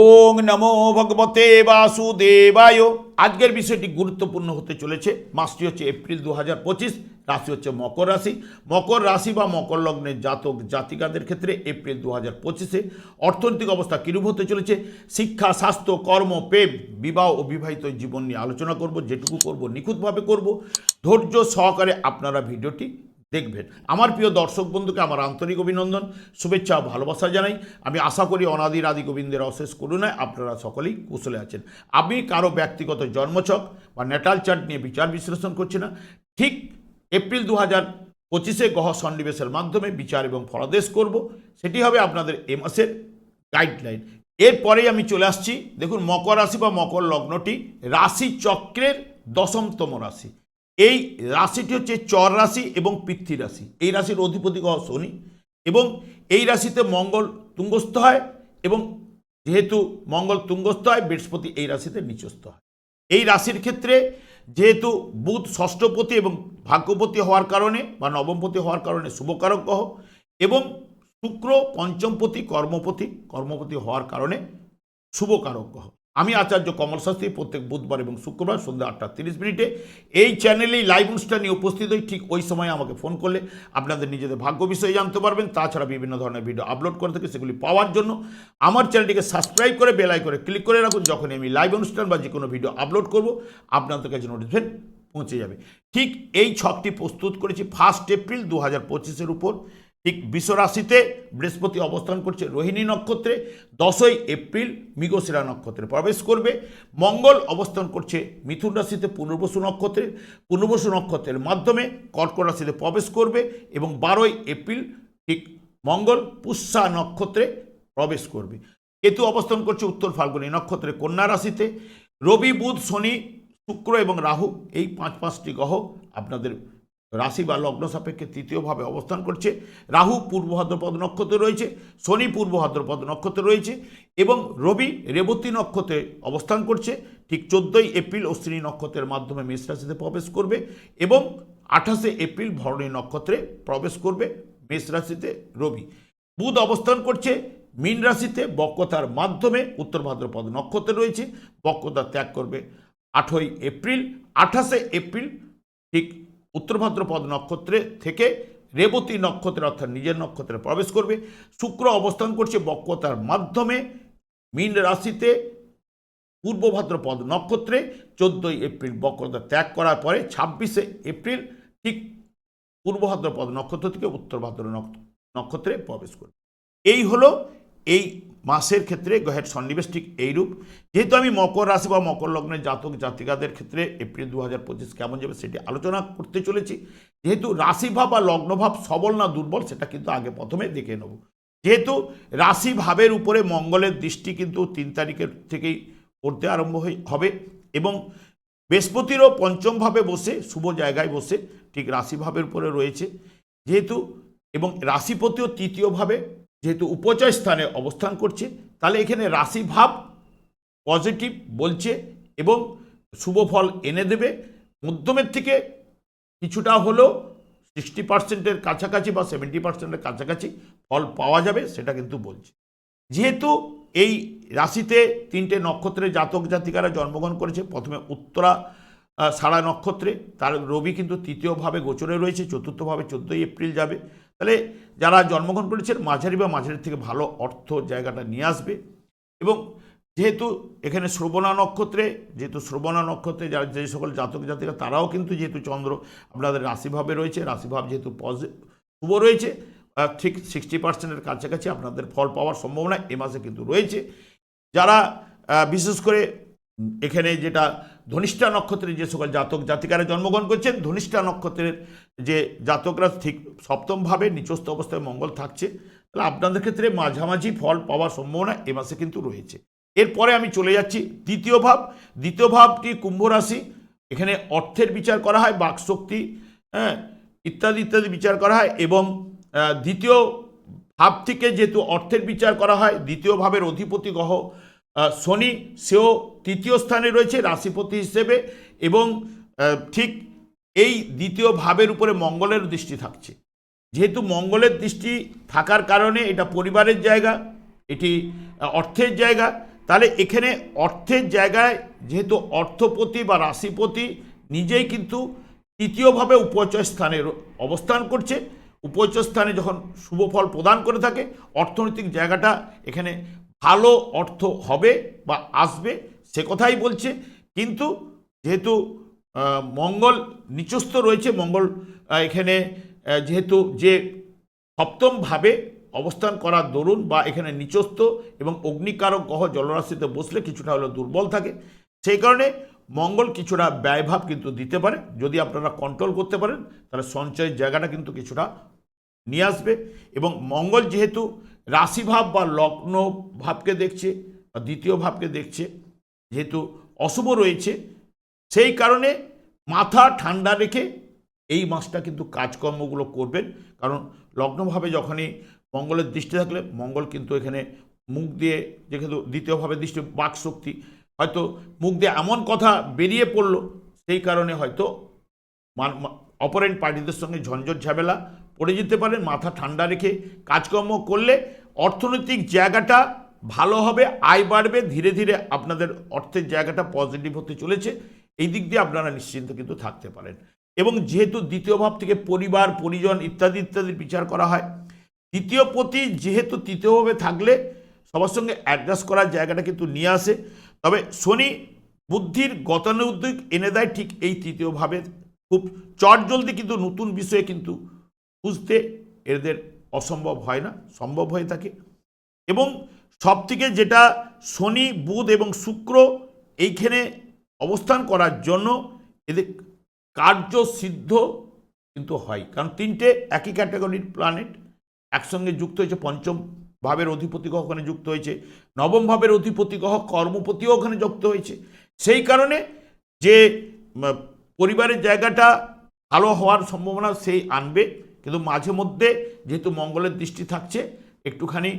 ওং নমো ভগবতে বাসুদেবায়। আজকের বিষয়টি গুরুত্বপূর্ণ হতে চলেছে। মাসটি হচ্ছে এপ্রিল দু হাজার পঁচিশ, রাশি হচ্ছে মকর রাশি। মকর রাশি বা মকর লগ্নের জাতক জাতিকাদের ক্ষেত্রে এপ্রিল দু হাজার পঁচিশে অর্থনৈতিক অবস্থা কিরূপ হতে চলেছে? শিক্ষা, স্বাস্থ্য, কর্ম, প্রেম, বিবাহ ও বিবাহিত জীবন নিয়ে আলোচনা করব, যেটুকু করব, নিখুঁতভাবে করব। ধৈর্য সহকারে আপনারা ভিডিওটি দেখবেন। আমার প্রিয় দর্শক বন্ধুকে আমার আন্তরিক অভিনন্দন, শুভেচ্ছা ও ভালোবাসা জানাই। আমি আশা করি অনাদির আদি গোবিন্দের অশেষ করুণায় আপনারা সকলেই কুশলে আছেন। আমি কারও ব্যক্তিগত জন্মছক বা নেটাল চার্ট নিয়ে বিচার বিশ্লেষণ করছি না, ঠিক এপ্রিল দু হাজার পঁচিশে গহ সন্নিবেশের মাধ্যমে বিচার এবং ফলাদেশ করব। সেটি হবে আপনাদের এ মাসের গাইডলাইন। এরপরেই আমি চলে আসছি। দেখুন, মকর রাশি বা মকর লগ্নটি রাশি চক্রের দশমতম রাশি। এই রাশিটি হচ্ছে চর রাশি এবং পৃথ্বী রাশি। এই রাশির অধিপতি শনি। এবং এই রাশিতে মঙ্গল তুঙ্গস্থ হয় এবং যেহেতু মঙ্গল তুঙ্গস্থ হয়, বৃহস্পতি এই রাশিতে নিচস্থ হয়। এই রাশির ক্ষেত্রে যেহেতু বুধ ষষ্ঠপতি এবং ভাগ্যপতি হওয়ার কারণে বা নবমপতি হওয়ার কারণে শুভকারক গ্রহ এবং শুক্র পঞ্চমপতি কর্মপতি কর্মপতি হওয়ার কারণে শুভকারক গ্রহ। আমি আচার্য কমল শাস্ত্রী প্রত্যেক বুধবার এবং শুক্রবার সন্ধ্যা আটটা তিরিশ মিনিটে এই চ্যানেলেই লাইভ অনুষ্ঠানে উপস্থিত হই। ঠিক ওই সময় আমাকে ফোন করলে আপনাদের নিজেদের ভাগ্য বিষয়ে জানতে পারবেন। তাছাড়া বিভিন্ন ধরনের ভিডিও আপলোড করে থাকে সেগুলি পাওয়ার জন্য। আমার চ্যানেলটিকে সাবস্ক্রাইব করে বেলাই করে ক্লিক করে রাখুন। যখন আমি লাইভ অনুষ্ঠান বা যে কোনো ভিডিও আপলোড করব, আপনাদের কাছে নোটিফিকেশন পৌঁছে যাবে। ঠিক এই ছকটি প্রস্তুত করেছি ফার্স্ট এপ্রিল দু হাজার পঁচিশের উপর। ঠিক বিশ্বরাশিতে বৃহস্পতি অবস্থান করছে রোহিণী নক্ষত্রে, দশই এপ্রিল মৃগশিরা নক্ষত্রে প্রবেশ করবে। মঙ্গল অবস্থান করছে মিথুন রাশিতে পুনর্বসু নক্ষত্রে, পুনর্বসু নক্ষত্রের মাধ্যমে কর্কট রাশিতে প্রবেশ করবে এবং বারোই এপ্রিল ঠিক মঙ্গল পুষ্যা নক্ষত্রে প্রবেশ করবে। কেতু অবস্থান করছে উত্তর ফাল্গুনী নক্ষত্রে কন্যা রাশিতে। রবি, বুধ, শনি, শুক্র এবং রাহু এই পাঁচ পাঁচটি গ্রহ আপনাদের রাশি বা লগ্ন সাপেক্ষে তৃতীয়ভাবে অবস্থান করছে। রাহু পূর্ব ভাদ্রপদ নক্ষত্রে রয়েছে, শনি পূর্ব ভাদ্রপদ নক্ষত্রে রয়েছে এবং রবি রেবতী নক্ষত্রে অবস্থান করছে। ঠিক চোদ্দোই এপ্রিল অশ্বিনী নক্ষত্রের মাধ্যমে মেষ রাশিতে প্রবেশ করবে এবং আঠাশে এপ্রিল ভরণী নক্ষত্রে প্রবেশ করবে মেষ রাশিতে রবি। বুধ অবস্থান করছে, মীন রাশিতে বক্রতার মাধ্যমে উত্তর ভাদ্রপদ নক্ষত্রে রয়েছে, বক্রতা ত্যাগ করবে আঠই এপ্রিল, আঠাশে এপ্রিল ঠিক উত্তর ভাদ্রপদ নক্ষত্রে থেকে রেবতী নক্ষত্রে অর্থাৎ নিজের নক্ষত্রে প্রবেশ করবে। শুক্র অবস্থান করছে বক্রতার মাধ্যমে। মীন রাশিতে পূর্ব ভাদ্রপদ নক্ষত্রে চোদ্দোই এপ্রিল বক্রতা ত্যাগ করার পরে ছাব্বিশে এপ্রিল ঠিক পূর্ব ভাদ্রপদ নক্ষত্র থেকে উত্তর ভাদ্র নক্ষ- নক্ষত্রে প্রবেশ করবে। এই হলো এই মাসের ক্ষেত্রে গ্রহের সন্নিবেশ ঠিক এইরূপ। যেহেতু আমি মকর রাশি বা মকর লগ্নের জাতক, জাতিকাদের ক্ষেত্রে এপ্রিল দু হাজার পঁচিশ কেমন যাবে সেটি আলোচনা করতে চলেছি। যেহেতু রাশিভাব বা লগ্নভাব সবল না দুর্বল, সেটা কিন্তু আগে প্রথমে দেখে নেব। যেহেতু রাশি ভাবের উপরে মঙ্গলের দৃষ্টি কিন্তু তিন তারিখের থেকেই পড়তে আরম্ভ হবে এবং বৃহস্পতিরও পঞ্চমভাবে বসে, শুভ জায়গায় বসে ঠিক রাশিভাবের উপরে রয়েছে। যেহেতু এবং রাশিপতিও তৃতীয়ভাবে যেহেতু উপচয় স্থানে অবস্থান করছে, তাহলে এখানে রাশি ভাব পজিটিভ বলছে এবং শুভ ফল এনে দেবে। মধ্যমের থেকে কিছুটা হলেও সিক্সটি পার্সেন্টের কাছাকাছি বা সেভেন্টি পার্সেন্টের কাছাকাছি ফল পাওয়া যাবে, সেটা কিন্তু বলছে। যেহেতু এই রাশিতে তিনটে নক্ষত্রে জাতক জাতিকারা জন্মগ্রহণ করেছে, প্রথমে উত্তরা সারা নক্ষত্রে। তার রবি কিন্তু তৃতীয়ভাবে গোচরে রয়েছে, চতুর্থভাবে চোদ্দোই এপ্রিল যাবে। তাহলে যারা জন্মগ্রহণ করেছেন, মাঝারি বা মাঝারি থেকে ভালো অর্থ জায়গাটা নিয়ে আসবে। এবং যেহেতু এখানে শ্রবণা নক্ষত্রে, যেহেতু শ্রবণা নক্ষত্রে যারা যে সকল জাতক জাতিকা তারাও কিন্তু যেহেতু চন্দ্র, আপনাদের রাশিভাবে রয়েছে। রাশিভাব যেহেতু পজি শুভ রয়েছে। ঠিক সিক্সটি পার্সেন্টের কাছাকাছি আপনাদের ফল পাওয়ার সম্ভাবনা এ মাসে কিন্তু রয়েছে। যারা বিশেষ করে এখানে যেটা ধনিষ্ঠা নক্ষত্রের যে সকল জাতক জাতিকারা জন্মগ্রহণ করছেন, ধনিষ্ঠা নক্ষত্রের যে জাতকরা ঠিক সপ্তমভাবে নিচস্থ অবস্থায় মঙ্গল থাকছে, তাহলে আপনাদের ক্ষেত্রে মাঝামাঝি ফল পাওয়ার সম্ভাবনা এ মাসে কিন্তু রয়েছে। এরপরে আমি চলে যাচ্ছি দ্বিতীয় ভাব। দ্বিতীয় ভাবটি কুম্ভ রাশি, এখানে অর্থের বিচার করা হয়, বাকশক্তি হ্যাঁ ইত্যাদি ইত্যাদি বিচার করা হয় এবং দ্বিতীয় ভাব থেকে যেহেতু অর্থের বিচার করা হয়, দ্বিতীয় ভাবের অধিপতি গ্রহ শনি সেও তৃতীয় স্থানে রয়েছে, রাশিপতি হিসেবে এবং ঠিক এই দ্বিতীয় ভাবের উপরে মঙ্গলের দৃষ্টি থাকছে। যেহেতু মঙ্গলের দৃষ্টি থাকার কারণে এটা পরিবারের জায়গা, এটি অর্থের জায়গা, তাহলে এখানে অর্থের জায়গায় যেহেতু অর্থপতি বা রাশিপতি নিজেই কিন্তু তৃতীয়ভাবে উপচয় স্থানে অবস্থান করছে। উপচয় স্থানে যখন শুভ ফল প্রদান করে থাকে, অর্থনৈতিক জায়গাটা এখানে ভালো অর্থ হবে বা আসবে, সে কথাই বলছে। কিন্তু যেহেতু মঙ্গল নিচস্থ রয়েছে, মঙ্গল এখানে যেহেতু যে সপ্তমভাবে অবস্থান করার দরুন বা এখানে নিচস্থ এবং অগ্নিকারক গ্রহ জলরাশিতে বসলে কিছুটা হলেও দুর্বল থাকে। সেই কারণে মঙ্গল কিছুটা ব্যয়ভাব কিন্তু দিতে পারে। যদি আপনারা কন্ট্রোল করতে পারেন, তাহলে সঞ্চয়ের জায়গাটা কিন্তু কিছুটা নিয়ে আসবে। এবং মঙ্গল যেহেতু রাশিভাব বা লগ্ন ভাবকে দেখছে বা দ্বিতীয় ভাবকে দেখছে, যেহেতু অশুভ রয়েছে, সেই কারণে মাথা ঠান্ডা রেখে এই মাসটা কিন্তু কাজকর্মগুলো করবেন। কারণ লগ্নভাবে যখনই মঙ্গলের দৃষ্টি থাকলে, মঙ্গল কিন্তু এখানে মুখ দিয়ে যেহেতু দ্বিতীয়ভাবে দৃষ্টি বাক শক্তি হয়তো মুখ দিয়ে এমন কথা বেরিয়ে পড়ল, সেই কারণে হয়তো অপারেন্ট পার্টিদের সঙ্গে ঝঞ্ঝট ঝামেলা পড়ে যেতে পারেন মাথা ঠান্ডা রেখে কাজকর্ম করলে অর্থনৈতিক জায়গাটা ভালো হবে, আয় বাড়বে, ধীরে ধীরে আপনাদের অর্থের জায়গাটা পজিটিভ হতে চলেছে। এই দিক দিয়ে আপনারা নিশ্চিন্ত কিন্তু থাকতে পারেন। এবং যেহেতু দ্বিতীয় ভাব থেকে পরিবার, পরিজন ইত্যাদি ইত্যাদির বিচার করা হয়, দ্বিতীয় পতি যেহেতু তৃতীয়ভাবে থাকলে সবার সঙ্গে অ্যাডজাস্ট করার জায়গাটা কিন্তু নিয়ে আসে। তবে শনি বুদ্ধির গতানুদ্যোগ এনে দেয় ঠিক এই তৃতীয়ভাবে খুব চটজলদি কিন্তু নতুন বিষয়ে কিন্তু বুঝতে এদের অসম্ভব হয় না, সম্ভব হয়ে থাকে। এবং সবথেকে যেটা শনি, বুধ এবং শুক্র এইখানে অবস্থান করার জন্য এদের কার্য সিদ্ধ কিন্তু হয়। কারণ তিনটে একই ক্যাটাগরির প্ল্যানেট একসঙ্গে যুক্ত হয়েছে, পঞ্চম ভাবের অধিপতি গ্রহ ওখানে যুক্ত হয়েছে, নবম ভাবের অধিপতি গ্রহ কর্মপতিও ওখানে যুক্ত হয়েছে। সেই কারণে যে পরিবারের জায়গাটা ভালো হওয়ার সম্ভাবনা সেই আনবে। কিন্তু মাঝে মধ্যে যেহেতু মঙ্গলের দৃষ্টি থাকছে, একটুখানি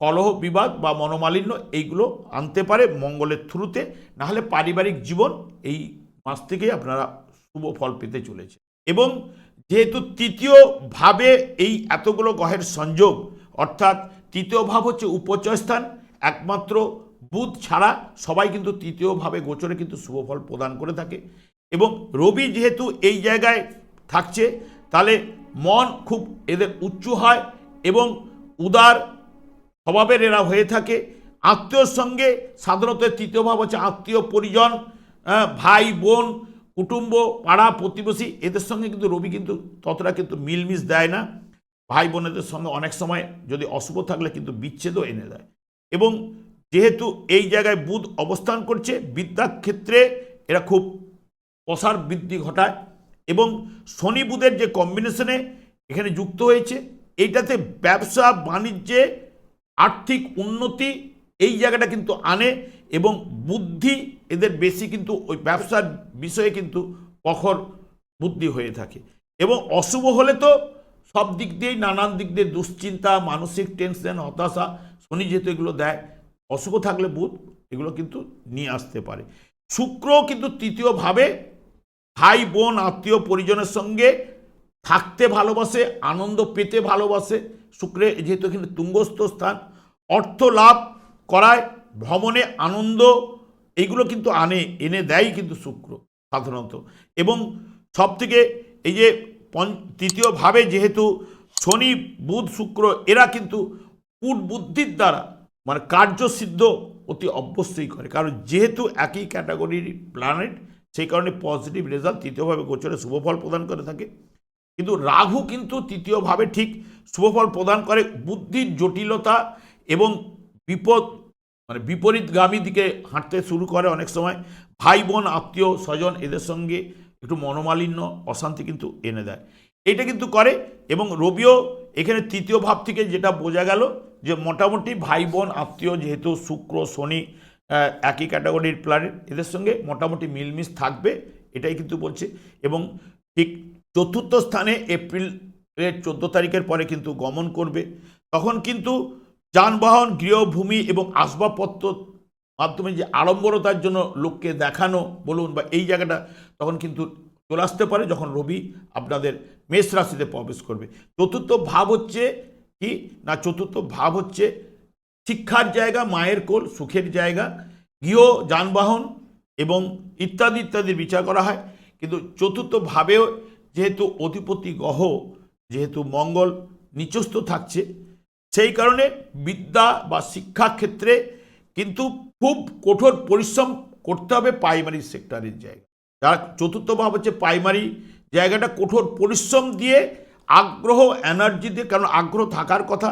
কলহ, বিবাদ বা মনোমালিন্য এইগুলো আনতে পারে মঙ্গলের থ্রুতে, নাহলে পারিবারিক জীবন এই মাস থেকেই আপনারা শুভ ফল পেতে চলেছে। এবং যেহেতু তৃতীয় ভাবে এই এতগুলো গ্রহের সংযোগ, অর্থাৎ তৃতীয় ভাব হচ্ছে উপচয় স্থান, একমাত্র বুধ ছাড়া সবাই কিন্তু তৃতীয় ভাবে গোচরে কিন্তু শুভ ফল প্রদান করে থাকে। এবং রবি যেহেতু এই জায়গায় থাকছে, তাহলে মন খুব এদের উচ্চ হয় এবং উদার স্বভাবের এরা হয়ে থাকে। আত্মীয়র সঙ্গে সাধারণত তৃতীয় ভাব হচ্ছে আত্মীয় পরিজন ভাই, বোন, কুটুম্ব, পাড়া, প্রতিবেশী, এদের সঙ্গে কিন্তু রবি কিন্তু ততটা কিন্তু মিলমিশ দেয় না। ভাই বোনেদের সঙ্গে অনেক সময় যদি অশুভ থাকলে কিন্তু বিচ্ছেদও এনে দেয়। এবং যেহেতু এই জায়গায় বুধ অবস্থান করছে বিদ্যার ক্ষেত্রে এরা খুব প্রসার বৃদ্ধি ঘটায়। এবং শনি বুধের যে কম্বিনেশনে এখানে যুক্ত হয়েছে, এইটাতে ব্যবসা, বাণিজ্যে আর্থিক উন্নতি এই জায়গাটা কিন্তু আনে এবং বুদ্ধি এদের বেশি কিন্তু ওই ব্যবসার বিষয়ে কিন্তু প্রখর বুদ্ধি হয়ে থাকে। এবং অশুভ হলে তো সব দিক দিয়েই নানান দিক দিয়ে দুশ্চিন্তা, মানসিক টেনশন হতাশা, শনি যেহেতু এগুলো দেয়, অশুভ থাকলে বুধ এগুলো কিন্তু নিয়ে আসতে পারে। শুক্র কিন্তু তৃতীয়ভাবে ভাই, বোন, আত্মীয় পরিজনের সঙ্গে থাকতে ভালোবাসে, আনন্দ পেতে ভালোবাসে। শুক্রে যেহেতু এখানে তুঙ্গস্থ স্থান, অর্থ লাভ করায়, ভ্রমণে আনন্দ এইগুলো কিন্তু আনে, এনে দেয় কিন্তু শুক্র সাধারণত। এবং সব থেকে এই যে তৃতীয়ভাবে যেহেতু শনি, বুধ, শুক্র, এরা কিন্তু কূট বুদ্ধির দ্বারা মানে কার্যসিদ্ধ অতি অবশ্যই করে। কারণ যেহেতু একই ক্যাটাগরির প্ল্যানেট সেই কারণে পজিটিভ রেজাল্ট তৃতীয়ভাবে গোচরে শুভফল প্রদান করে থাকে। কিন্তু রাহু কিন্তু তৃতীয়ভাবে ঠিক শুভফল প্রদান করে বুদ্ধির জটিলতা এবং বিপদ মানে বিপরীতগামী দিকে হাঁটতে শুরু করে অনেক সময়। ভাই বোন আত্মীয়, স্বজন এদের সঙ্গে একটু মনোমালিন্য, অশান্তি কিন্তু এনে দেয়। এটা কিন্তু করে এবং রবিও এখানে তৃতীয় ভাব থেকে যেটা বোঝা গেল যে মোটামুটি ভাই বোন আত্মীয় যেহেতু শুক্র, শনি একই ক্যাটাগরির প্ল্যানেট এদের সঙ্গে মোটামুটি মিলমিশ থাকবে, এটাই কিন্তু বলছে। এবং ঠিক চতুর্থ স্থানে এপ্রিলের চোদ্দ তারিখের পরে কিন্তু গমন করবে। তখন কিন্তু যানবাহন, গৃহভূমি এবং আসবাবপত্র মাধ্যমে যে আড়ম্বরতার জন্য লোককে দেখানো বলুন বা এই জায়গাটা তখন কিন্তু চলে আসতে পারে যখন রবি আপনাদের মেষ রাশিতে প্রবেশ করবে। চতুর্থ ভাব হচ্ছে কি? না, চতুর্থ ভাব হচ্ছে শিক্ষার জায়গা, মায়ের কোল, সুখের জায়গা, গৃহ, যানবাহন এবং ইত্যাদি ইত্যাদির বিচার করা হয়। কিন্তু চতুর্থভাবেও যেহেতু অধিপতি গ্রহ, যেহেতু মঙ্গল নিচস্থ থাকছে, সেই কারণে বিদ্যা বা শিক্ষা ক্ষেত্রে কিন্তু খুব কঠোর পরিশ্রম করতে হবে প্রাইমারি সেক্টরের জায়গা যারা চতুর্থ ভাব হচ্ছে প্রাইমারি জায়গাটা কঠোর পরিশ্রম দিয়ে আগ্রহ এনার্জি দিয়ে, কারণ আগ্রহ থাকার কথা।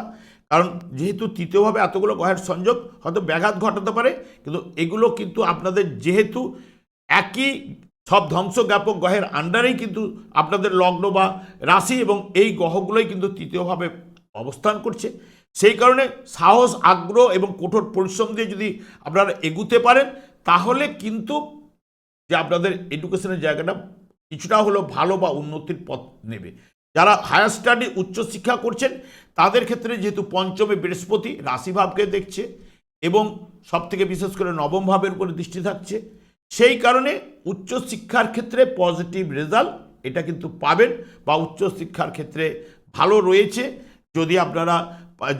কারণ যেহেতু তৃতীয়ভাবে এতগুলো গ্রহের সংযোগ, হয়তো ব্যাঘাত ঘটাতে পারে, কিন্তু এগুলো কিন্তু আপনাদের যেহেতু একই সব ধ্বংস জ্ঞাপক গ্রহের আন্ডারেই কিন্তু আপনাদের লগ্ন বা রাশি এবং এই গ্রহগুলোই কিন্তু তৃতীয়ভাবে অবস্থান করছে। সেই কারণে সাহস, আগ্রহ এবং কঠোর পরিশ্রম দিয়ে যদি আপনারা এগুতে পারেন, তাহলে কিন্তু যে আপনাদের এডুকেশনের জায়গাটা কিছুটা হলেও ভালো বা উন্নতির পথ নেবে। যারা হায়ার স্টাডি উচ্চশিক্ষা করছেন, তাদের ক্ষেত্রে যেহেতু পঞ্চমে বৃহস্পতি রাশিভাবকে দেখছে এবং সবথেকে বিশেষ করে নবম ভাবের উপরে দৃষ্টি থাকছে, সেই কারণে উচ্চশিক্ষার ক্ষেত্রে পজিটিভ রেজাল্ট এটা কিন্তু পাবেন বা উচ্চশিক্ষার ক্ষেত্রে ভালো রয়েছে। যদি আপনারা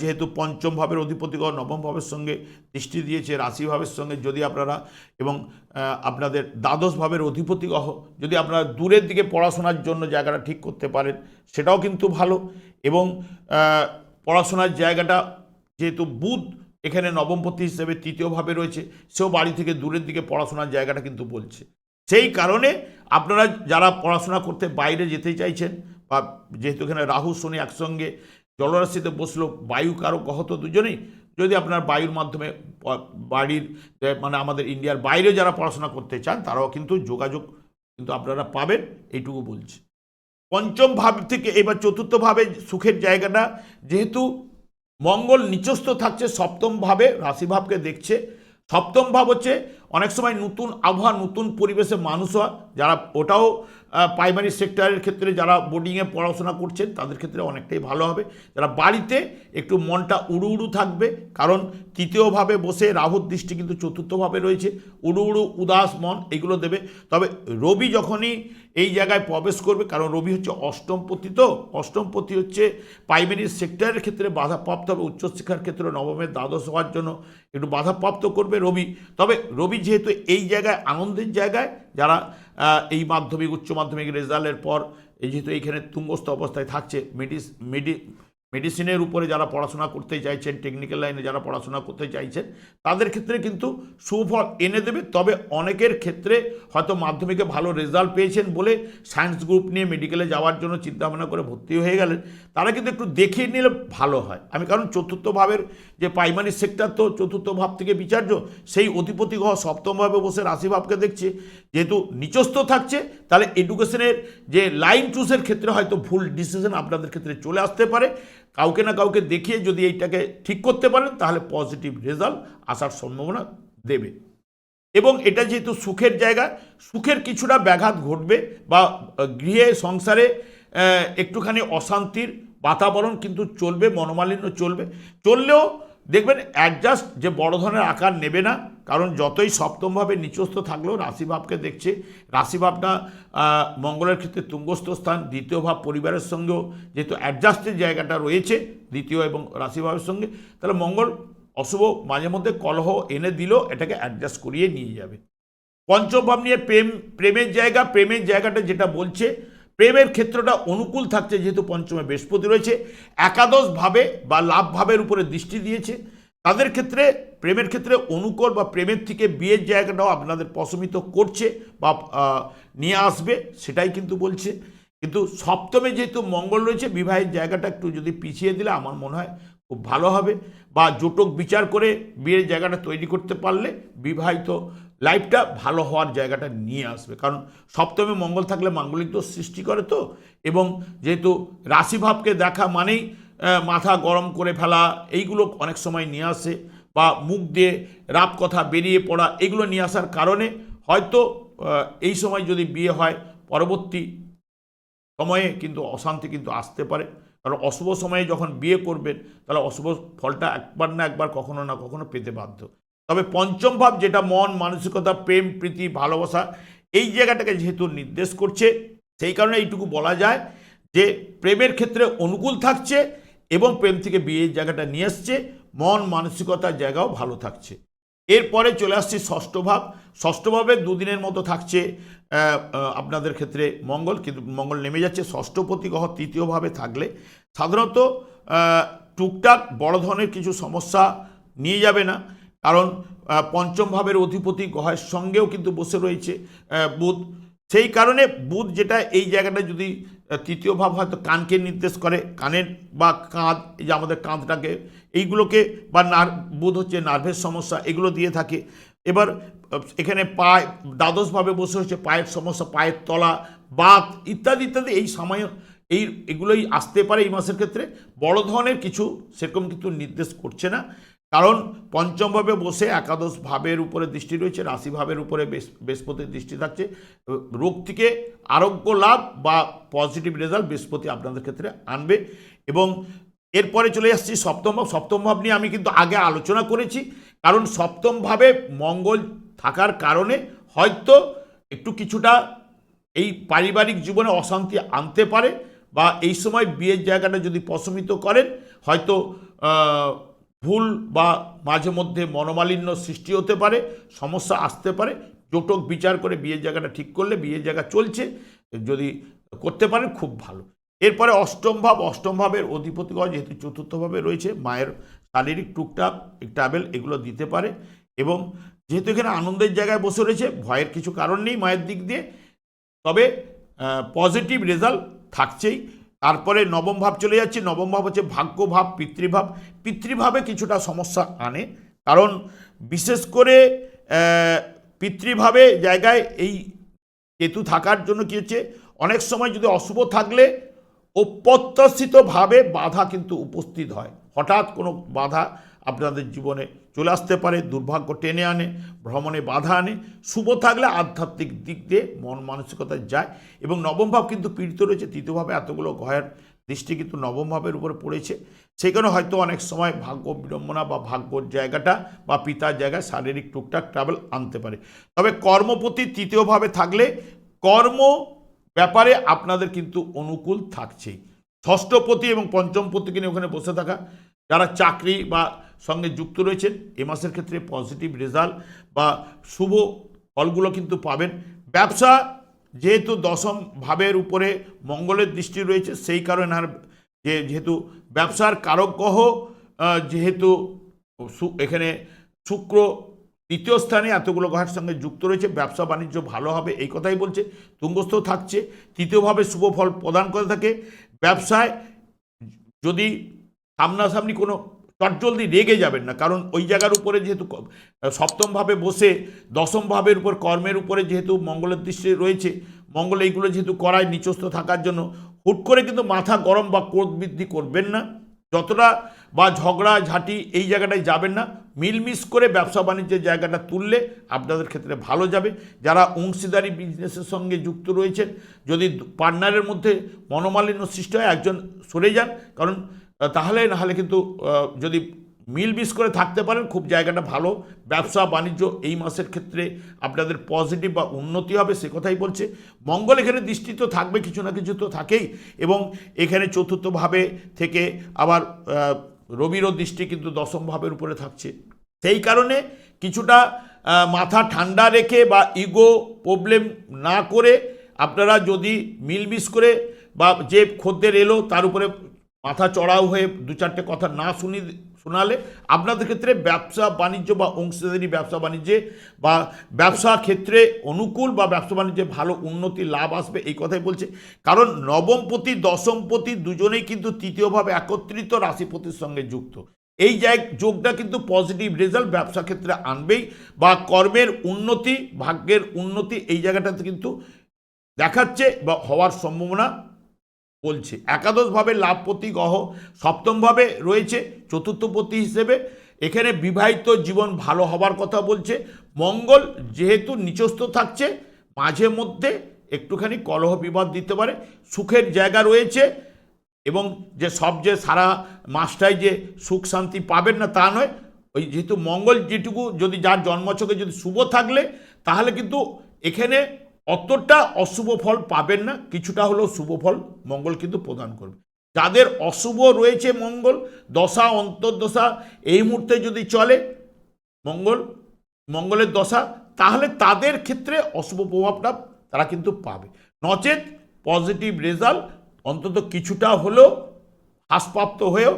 যেহেতু পঞ্চম ভাবের অধিপতিগণ নবম ভাবের সঙ্গে দৃষ্টি দিয়েছে রাশি ভাবের সঙ্গে যদি আপনারা এবং আপনাদের দ্বাদশ ভাবের অধিপতি গ্রহ যদি আপনারা দূরের দিকে পড়াশোনার জন্য জায়গাটা ঠিক করতে পারেন, সেটাও কিন্তু ভালো। এবং পড়াশোনার জায়গাটা যেহেতু বুধ এখানে নবমপতি হিসেবে তৃতীয়ভাবে রয়েছে, সেও বাড়ি থেকে দূরের দিকে পড়াশোনার জায়গাটা কিন্তু বলছে। সেই কারণে আপনারা যারা পড়াশোনা করতে বাইরে যেতে চাইছেন বা যেহেতু এখানে রাহু, শনি একসঙ্গে জলরাশিতে বসল বায়ু কারও গ্রহ তো দুজনেই। যদি আপনার বায়ুর মাধ্যমে বাড়ির মানে আমাদের ইন্ডিয়ার বাইরে যারা পড়াশোনা করতে চান, তারাও কিন্তু যোগাযোগ কিন্তু আপনারা পাবেন, এইটুকু বলছি। পঞ্চম ভাব থেকে এবার চতুর্থ ভাবে সুখের জায়গাটা, যেহেতু মঙ্গল নিচস্থ থাকছে, সপ্তম ভাবে রাশিভাবকে দেখছে। সপ্তম ভাব হচ্ছে অনেক সময় নতুন আবহাওয়া, নতুন পরিবেশে মানুষ হয়, যারা ওটাও প্রাইমারি সেক্টরের ক্ষেত্রে যারা বোর্ডিংয়ে পড়াশোনা করছেন, তাদের ক্ষেত্রে অনেকটাই ভালো হবে। যারা বাড়িতে, একটু মনটা উড়ু উড়ু থাকবে, কারণ তৃতীয়ভাবে বসে রাহুর দৃষ্টি কিন্তু চতুর্থভাবে রয়েছে। উড়ু উড়ু উদাস মন, এগুলো দেবে। তবে রবি যখনই এই জায়গায় প্রবেশ করবে, কারণ রবি হচ্ছে অষ্টমপতি তো। অষ্টমপতি হচ্ছে প্রাইমারি সেক্টরের ক্ষেত্রে বাধাপ্রাপ্ত হবে, উচ্চশিক্ষার ক্ষেত্রে নবমের দ্বাদশ হওয়ার জন্য একটু বাধাপ্রাপ্ত করবে রবি। তবে রবি যেহেতু এই জায়গায় আনন্দের জায়গায়, যারা এই মাধ্যমিক, উচ্চ মাধ্যমিক রেজাল্টের পর যেহেতু এইখানে তুঙ্গস্থ অবস্থায় থাকছে মেডিস মেডি মেডিসিনের উপরে যারা পড়াশোনা করতে চাইছেন টেকনিক্যাল লাইনে যারা পড়াশোনা করতে চাইছেন, তাদের ক্ষেত্রে কিন্তু সুফল এনে দেবে। তবে অনেকের ক্ষেত্রে হয়তো মাধ্যমিকে ভালো রেজাল্ট পেয়েছেন বলে সায়েন্স গ্রুপ নিয়ে মেডিকেলে যাওয়ার জন্য চিন্তাভাবনা করে ভর্তি হয়ে গেলেন। তারা কিন্তু একটু দেখিয়ে নিলে ভালো হয়। আমি কারণ চতুর্থ ভাবের যে প্রাইমারি সেক্টর তো চতুর্থ ভাব থেকে বিচার্য, সেই অধিপতি গ্রহ সপ্তম ভাবে বসে রাশিভাবকে দেখছে। যেহেতু নিচস্থ থাকছে, তাহলে এডুকেশনের যে লাইন চুজের ক্ষেত্রে হয়তো ভুল ডিসিশন আপনাদের ক্ষেত্রে চলে আসতে পারে। কাউকে না কাউকে দেখিয়ে যদি এইটাকে ঠিক করতে পারেন, তাহলে পজিটিভ রেজাল্ট আসার সম্ভাবনা দেবে। এবং এটা যেহেতু সুখের জায়গা, সুখের কিছুটা ব্যাঘাত ঘটবে বা গৃহে, সংসারে একটুখানি অশান্তির বাতাবরণ কিন্তু চলবে, মনোমালিন্য চলবে। চললেও দেখবেন অ্যাডজাস্ট যে বড় ধরনের আকার নেবে না কারণ যতই সপ্তমভাবে নিচস্থ থাকলেও রাশিভাবকে দেখছে। রাশিভাবটা মঙ্গলের ক্ষেত্রে তুঙ্গস্থ স্থান, দ্বিতীয় ভাব পরিবারের সঙ্গেও যেহেতু অ্যাডজাস্টের জায়গাটা রয়েছে, দ্বিতীয় এবং রাশিভাবের সঙ্গে, তাহলে মঙ্গল অশুভ, মাঝে মধ্যে কলহ এনে দিলেও এটাকে অ্যাডজাস্ট করিয়ে নিয়ে যাবে। পঞ্চম ভাব নিয়ে প্রেম, প্রেমের জায়গা, প্রেমের জায়গাটা যেটা বলছে, প্রেমের ক্ষেত্রটা অনুকূল থাকছে যেহেতু পঞ্চমে বৃহস্পতি রয়েছে, একাদশ ভাবে বা লাভ ভাবের উপরে দৃষ্টি দিয়েছে। তাদের ক্ষেত্রে, প্রেমের ক্ষেত্রে অনুকর বা প্রেমের থেকে বিয়ের জায়গাটাও আপনাদের প্রশমিত করছে বা নিয়ে আসবে, সেটাই কিন্তু বলছে। কিন্তু সপ্তমে যেহেতু মঙ্গল রয়েছে, বিবাহের জায়গাটা একটু যদি পিছিয়ে দিলে আমার মনে হয় খুব ভালো হবে। বা জোটক বিচার করে বিয়ের জায়গাটা তৈরি করতে পারলে বিবাহিত লাইফটা ভালো হওয়ার জায়গাটা নিয়ে আসবে। কারণ সপ্তমে মঙ্গল থাকলে মাঙ্গলিক দোষ সৃষ্টি করে তো, এবং যেহেতু রাশিভাবকে দেখা মানেই মাথা গরম করে ফেলা, এইগুলো অনেক সময় নিয়ে আসে বা মুখ দিয়ে রাপ কথা বেরিয়ে পড়া, এগুলো নিয়ে আসার কারণে হয়তো এই সময় যদি বিয়ে হয়, পরবর্তী সময়ে কিন্তু অশান্তি কিন্তু আসতে পারে। কারণ অশুভ সময়ে যখন বিয়ে করবেন, তাহলে অশুভ ফলটা একবার না একবার কখনো না কখনো পেতে বাধ্য। তবে পঞ্চম ভাব যেটা, মন, মানসিকতা, প্রেম, প্রীতি, ভালোবাসা, এই জায়গাটাকে যেহেতু নির্দেশ করছে, সেই কারণে এইটুকু বলা যায় যে, প্রেমের ক্ষেত্রে অনুকূল থাকছে এবং প্রেম থেকে বিয়ের জায়গাটা নিয়ে আসছে মন মানসিকতার জায়গাও ভালো থাকছে। এরপরে চলে আসছে ষষ্ঠ ভাব। ষষ্ঠ ভাবে দুদিনের মতো থাকছে আপনাদের ক্ষেত্রে মঙ্গল, কিন্তু মঙ্গল নেমে যাচ্ছে। ষষ্ঠপতি গ্রহ তৃতীয়ভাবে থাকলে সাধারণত টুকটাক বড় ধরনের কিছু সমস্যা নিয়ে যাবে না। কারণ পঞ্চম ভাবের অধিপতি গ্রহের সঙ্গেও কিন্তু বসে রয়েছে বুধ। সেই কারণে বুধ যেটা এই জায়গাটা যদি তৃতীয় ভাব হয়তো কানকে নির্দেশ করে, কানের বা কাঁধ, এই যে আমাদের কাঁধটাকে, এইগুলোকে বা নার, বোধ হচ্ছে নার্ভের সমস্যা, এগুলো দিয়ে থাকে। এবার এখানে পায়ে, দ্বাদশভাবে বসে হচ্ছে পায়ের সমস্যা, পায়ের তলা, বাত ইত্যাদি ইত্যাদি, এই সময়, এই, এগুলোই আসতে পারে এই মাসের ক্ষেত্রে। বড় ধরনের কিছু সেরকম কিন্তু নির্দেশ করছে না। কারণ পঞ্চমভাবে বসে একাদশ ভাবের উপরে দৃষ্টি রয়েছে, রাশি ভাবের উপরে বৃহস্পতির দৃষ্টি থাকছে। রোগ থেকে আরোগ্য লাভ বা পজিটিভ রেজাল্ট বৃহস্পতি আপনাদের ক্ষেত্রে আনবে। এবং এরপরে চলে আসছি সপ্তম ভাব। সপ্তম ভাব নিয়ে আমি কিন্তু আগে আলোচনা করেছি, কারণ সপ্তম ভাবে মঙ্গল থাকার কারণে হয়তো একটু কিছুটা এই পারিবারিক জীবনে অশান্তি আনতে পারে বা এই সময় বিয়ের জায়গাটা যদি প্রশমিত করেন, হয়তো ভুল বা মাঝে মধ্যে মনোমালিন্য সৃষ্টি হতে পারে, সমস্যা আসতে পারে। জোটক বিচার করে বিয়ের জায়গাটা ঠিক করলে বিয়ের জায়গা চলছে, যদি করতে পারেন খুব ভালো। এরপরে অষ্টম ভাব, অষ্টম ভাবের অধিপতিগণ যেহেতু চতুর্থভাবে রয়েছে, মায়ের শারীরিক টুকটাক, ট্রাভেল এগুলো দিতে পারে এবং যেহেতু এখানে আনন্দের জায়গায় বসে রয়েছে, ভয়ের কিছু কারণ নেই মায়ের দিক দিয়ে, তবে পজিটিভ রেজাল্ট থাকছেই। তারপরে নবম ভাব চলে যাচ্ছে। নবম ভাব হচ্ছে ভাগ্য ভাব পিতৃভাব। পিতৃভাবে কিছুটা সমস্যা আনে। কারণ বিশেষ করে পিতৃভাবে জায়গায় এই কেতু থাকার জন্য কী হচ্ছে, অনেক সময় যদি অশুভ থাকলে অপ্রত্যাশিতভাবে বাধা কিন্তু উপস্থিত হয়। হঠাৎ কোনো বাধা আপনাদের জীবনে চলে আসতে পারে, দুর্ভাগ্য টেনে আনে, ভ্রমণে বাধা আনে, শুভ থাকলে আধ্যাত্মিক দিক দিয়ে মন মানসিকতা যায় এবং নবম ভাব কিন্তু পীড়িত রয়েছে তৃতীয়ভাবে এতগুলো গ্রহের দৃষ্টি কিন্তু নবম ভাবের উপরে পড়েছে। সেখানে হয়তো অনেক সময় ভাগ্য বিড়ম্বনা বা ভাগ্যর জায়গাটা বা পিতার জায়গায় শারীরিক টুকটাক ট্রাভেল আনতে পারে। তবে কর্মপতি তৃতীয়ভাবে থাকলে কর্ম ব্যাপারে আপনাদের কিন্তু অনুকূল থাকছেই। ষষ্ঠপতি এবং পঞ্চমপতিকে নিয়ে ওখানে বসে থাকা। যারা চাকরি বা সঙ্গে যুক্ত রয়েছেন, এ মাসের ক্ষেত্রে পজিটিভ রেজাল্ট বা শুভ ফলগুলো কিন্তু পাবেন। ব্যবসা যেহেতু দশম ভাবের উপরে মঙ্গলের দৃষ্টি রয়েছে, সেই কারণে আর যে যেহেতু ব্যবসার কারক গ্রহ যেহেতু এখানে শুক্র তৃতীয় স্থানে এতগুলো গ্রহের সঙ্গে যুক্ত রয়েছে, ব্যবসা বাণিজ্য ভালো হবে, এই কথাই বলছে, তুঙ্গস্থ থাকছে তৃতীয়ভাবে শুভ ফল প্রদান করে থাকে। ব্যবসায় যদি সামনাসামনি কোনো চটজলদি রেগে যাবেন না, কারণ ওই জায়গার উপরে যেহেতু সপ্তমভাবে বসে দশম ভাবের উপর কর্মের উপরে যেহেতু মঙ্গলের দৃষ্টি রয়েছে, মঙ্গল এইগুলো যেহেতু করায় নিচস্থ থাকার জন্য হুট করে কিন্তু মাথা গরম বা ক্রোধ বৃদ্ধি করবেন না। যতটা বা ঝগড়া ঝাঁটি এই জায়গাটায় যাবেন না। মিলমিশ করে ব্যবসা বাণিজ্যের জায়গাটা তুললে আপনাদের ক্ষেত্রে ভালো যাবে। যারা অংশীদারি বিজনেসের সঙ্গে যুক্ত রয়েছেন যদি পার্টনারের মধ্যে মনোমালিন্য সৃষ্টি হয় একজন সরে যান। কারণ তাহলে নাহলে কিন্তু আহ, যদি মিলমিশ করে থাকতে পারেন খুব জায়গাটা ভালো। ব্যবসা বাণিজ্য এই মাসের ক্ষেত্রে আপনাদের পজিটিভ বা উন্নতি হবে সে কথাই বলছে। মঙ্গল এখানে দৃষ্টি তো থাকবে কিছু না কিছু তো থাকেই। এবং এখানে চতুর্থভাবে থেকে আবার রবিরও দৃষ্টি কিন্তু দশম ভাবের উপরে থাকছে। সেই কারণে কিছুটা মাথা ঠান্ডা রেখে বা ইগো প্রবলেম না করে আপনারা যদি মিলমিশ করে বা যে খদ্দের এলো তার উপরে মাথা চড়াও হয়ে দু চারটে কথা না শুনি শোনালে আপনাদের ক্ষেত্রে ব্যবসা বাণিজ্য বা অংশীদারি ব্যবসা বাণিজ্যে বা ব্যবসা ক্ষেত্রে অনুকূল বা ব্যবসা বাণিজ্যে ভালো উন্নতি, লাভ আসবে এই কথাই বলছে। কারণ নবমপতি দশমপতি দুজনেই কিন্তু তৃতীয়ভাবে একত্রিত রাশিপতির সঙ্গে যুক্ত। এই জায়গ যোগটা কিন্তু পজিটিভ রেজাল্ট ব্যবসা ক্ষেত্রে আনবেই বা কর্মের উন্নতি, ভাগ্যের উন্নতি এই জায়গাটাতে কিন্তু দেখাচ্ছে বা হওয়ার সম্ভাবনা বলছে। একাদশভাবে লাভপতি গ্রহ সপ্তমভাবে রয়েছে, চতুর্থপতি হিসেবে। এখানে বিবাহিত জীবন ভালো হবার কথা বলছে। মঙ্গল যেহেতু নিচস্থ থাকছে, মাঝে মধ্যে একটুখানি কলহ বিবাদ দিতে পারে, সুখের জায়গা রয়েছে এবং যে সব যে সারা মাসটাই যে সুখ শান্তি পাবেন না তা নয়, ওই যেহেতু মঙ্গল যেটুকু যদি যার জন্মছকে যদি শুভ থাকলে, তাহলে কিন্তু এখানে অতটা অশুভ ফল পাবেন না, কিছুটা হলেও শুভ ফল মঙ্গল কিন্তু প্রদান করবে। যাদের অশুভ রয়েছে মঙ্গল, দশা, অন্তর্দশা, এই মুহূর্তে যদি চলে মঙ্গল, মঙ্গলের দশা, তাহলে তাদের ক্ষেত্রে অশুভ প্রভাবটা তারা কিন্তু পাবে। নচেত পজিটিভ রেজাল্ট, অন্তত কিছুটা হলেও হ্রাসপ্রাপ্ত হয়েও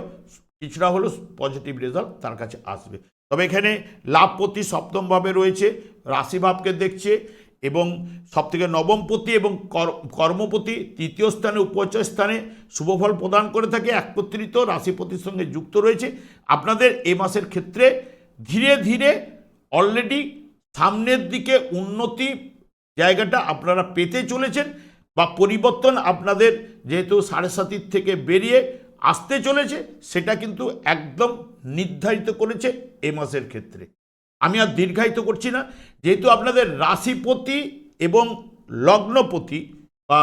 কিছুটা হলেও পজিটিভ রেজাল্ট তার কাছে আসবে। তবে এখানে লাভপতি সপ্তমভাবে রয়েছে রাশিভাবকে দেখছে এবং সবথেকে নবমপতি এবং কর- কর্মপতি তৃতীয় স্থানে, উপচয় স্থানে শুভফল প্রদান করে থাকে, একত্রিত রাশিপতির সঙ্গে যুক্ত রয়েছে। আপনাদের এ মাসের ক্ষেত্রে ধীরে ধীরে অলরেডি সামনের দিকে উন্নতি জায়গাটা আপনারা পেতে চলেছেন বা পরিবর্তন আপনাদের যেহেতু সাড়ে সাতির থেকে বেরিয়ে আসতে চলেছে, সেটা কিন্তু একদম নির্ধারিত করেছে এ মাসের ক্ষেত্রে। আমি আর দীর্ঘায়িত করছি না। যেহেতু আপনাদের রাশিপতি এবং লগ্নপতি বা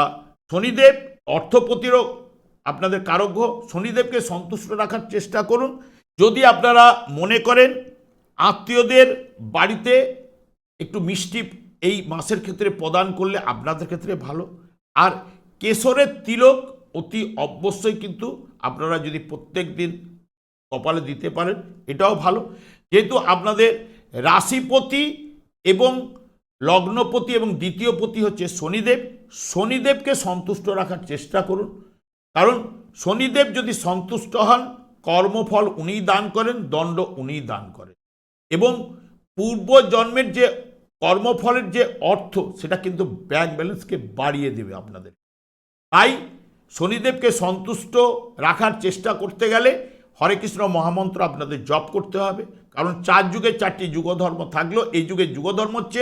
শনিদেব, অর্থপতিরও আপনাদের কারজ্ঞ শনিদেবকে সন্তুষ্ট রাখার চেষ্টা করুন। যদি আপনারা মনে করেন আত্মীয়দের বাড়িতে একটু মিষ্টি এই মাসের ক্ষেত্রে প্রদান করলে আপনাদের ক্ষেত্রে ভালো। আর কেশরের তিলক অতি অবশ্যই কিন্তু আপনারা যদি প্রত্যেক দিন কপালে দিতে পারেন, এটাও ভালো। যেহেতু আপনাদের রাশিপতি এবং লগ্নপতি এবং দ্বিতীয় পতি হচ্ছে শনিদেব। শনিদেবকে সন্তুষ্ট রাখার চেষ্টা করুন। কারণ শনিদেব যদি সন্তুষ্ট হন, কর্মফল উনিই দান করেন, দণ্ড উনিই দান করেন। এবং পূর্ব জন্মের যে কর্মফলের যে অর্থ, সেটা কিন্তু ব্যাংক ব্যালেন্সকে বাড়িয়ে দেবে আপনাদের। তাই শনিদেবকে সন্তুষ্ট রাখার চেষ্টা করতে গেলে হরে কৃষ্ণ মহামন্ত্র আপনাদের জপ করতে হবে। কারণ চার যুগে চারটি যুগধর্ম থাকলেও এই যুগে যুগধর্ম হচ্ছে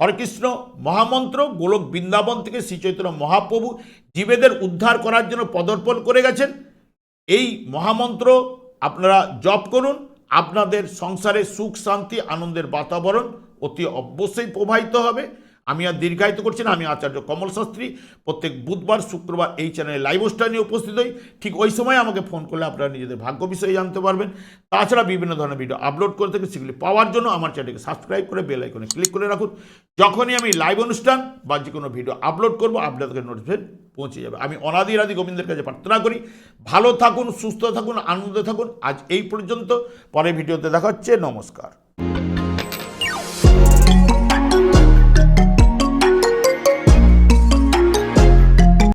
হরকৃষ্ণ মহামন্ত্র, গোলক বৃন্দাবন থেকে শ্রী চৈতন্য মহাপ্রভু জীবেদের উদ্ধার করার জন্য পদর্পণ করে গেছেন। এই মহামন্ত্র আপনারা জপ করুন। আপনাদের সংসারে সুখ, শান্তি, আনন্দের বাতাবরণ অতি অবশ্যই প্রবাহিত হবে। আমি আর দীর্ঘায়িত করছি না, আমি আচার্য কমল শাস্ত্রী। প্রত্যেক বুধবার, শুক্রবার এই চ্যানেলে লাইভ নিয়ে উপস্থিত হই। ঠিক ওই সময় আমাকে ফোন করলে আপনারা নিজেদের ভাগ্য বিষয়ে জানতে পারবেন। তাছাড়া বিভিন্ন ধরনের ভিডিও আপলোড করে থাকি, সেগুলি পাওয়ার জন্য আমার চ্যানেলকে সাবস্ক্রাইব করে বেল আইকনে ক্লিক করে রাখুন। যখনই আমি লাইভ অনুষ্ঠান বা যে কোনো ভিডিও আপলোড করব, আপনাদেরকে নোটিফিকেশন পৌঁছে যাবে। আমি অনাদি রাদি গোবিন্দের কাছে প্রার্থনা করি, ভালো থাকুন, সুস্থ থাকুন, আনন্দে থাকুন। আজ এই পর্যন্ত পরে ভিডিওতে দেখা হচ্ছে, নমস্কার।